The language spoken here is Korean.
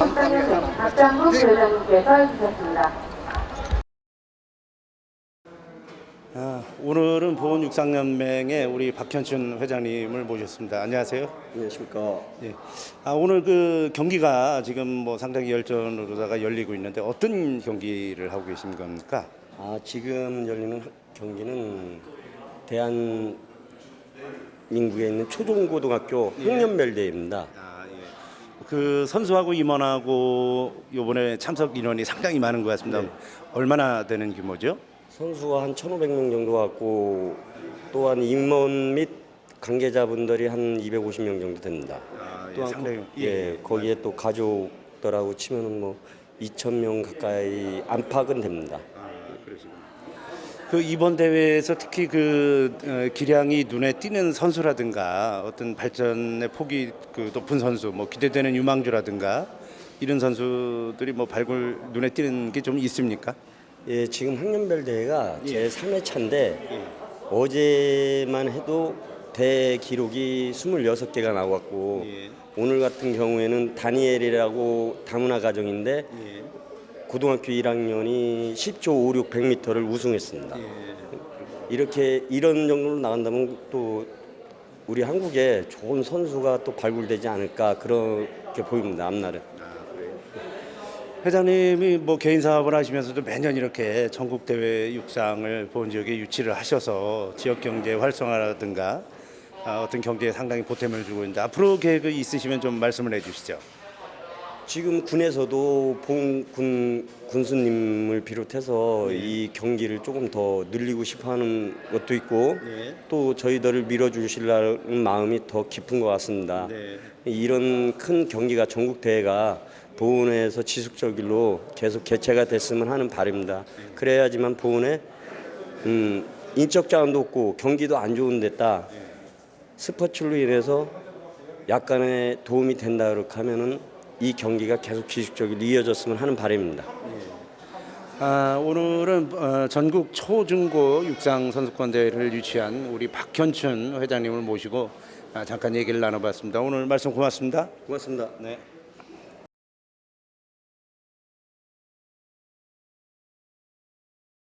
이상국 회장님께서 해주셨습니다. 아, 오늘은 보훈육상연맹의 우리 박현춘 회장님을 모셨습니다. 안녕하세요. 안녕하십니까. 예. 아, 오늘 그 경기가 지금 뭐 상당히 열전으로다가 열리고 있는데 어떤 경기를 하고 계신 겁니까? 아 지금 열리는 경기는 대한 민국에 있는 초중고등학교 학년별 대회입니다. 아, 예. 그 선수하고 임원하고 요번에 참석 인원이 상당히 많은 것 같습니다. 얼마나 되는 규모죠? 선수가 한 1,500명 정도 왔고 또한 임원 및 관계자분들이 한 250명 정도 됩니다. 아, 예, 또한 상당히- 거- 예, 예, 거기에 또 가족들하고 치면은 뭐 2,000명 가까이 안팎은 됩니다. 그 이번 대회에서 특히 그 어, 기량이 눈에 띄는 선수라든가 어떤 발전의 폭이 그 높은 선수, 뭐 기대되는 유망주라든가 이런 선수들이 뭐 발굴 눈에 띄는 게 좀 있습니까? 예, 지금 학년별 대회가 예. 제 3회 차인데 어제만 해도 대 기록이 26개가 나왔고 예. 오늘 같은 경우에는 다니엘이라고 다문화 가정인데 예. 고등학교 1학년이 10조 56 100m를 우승했습니다. 예. 이렇게 이런 정도로 나간다면 또 우리 한국에 좋은 선수가 또 발굴되지 않을까 그렇게 보입니다. 앞날은. 회장님이 뭐 개인 사업을 하시면서도 매년 이렇게 전국 대회 육상을 본 지역에 유치를 하셔서 지역 경제 활성화라든가 아, 어떤 경제에 상당히 보탬을 주고 있는데 앞으로 계획이 있으시면 좀 말씀을 해주시죠. 지금 군에서도 봉군 군수님을 비롯해서 이 경기를 조금 더 늘리고 싶어하는 것도 있고 네. 또 저희들을 밀어주시려는 마음이 더 깊은 것 같습니다. 네. 이런 큰 경기가 전국 대회가 보훈에서 지속적으로 계속 개최가 됐으면 하는 바람입니다. 그래야지만 보훈에 음, 인적 자원도 없고 경기도 안 좋은 데다 스포츠로 인해서 약간의 도움이 된다 그렇게 하면은 이 경기가 계속 지속적으로 이어졌으면 하는 바람입니다. 아, 오늘은 어, 전국 초중고 육상 선수권 대회를 유치한 우리 박현춘 회장님을 모시고 아, 잠깐 얘기를 나눠봤습니다. 오늘 말씀 고맙습니다. 고맙습니다. 네.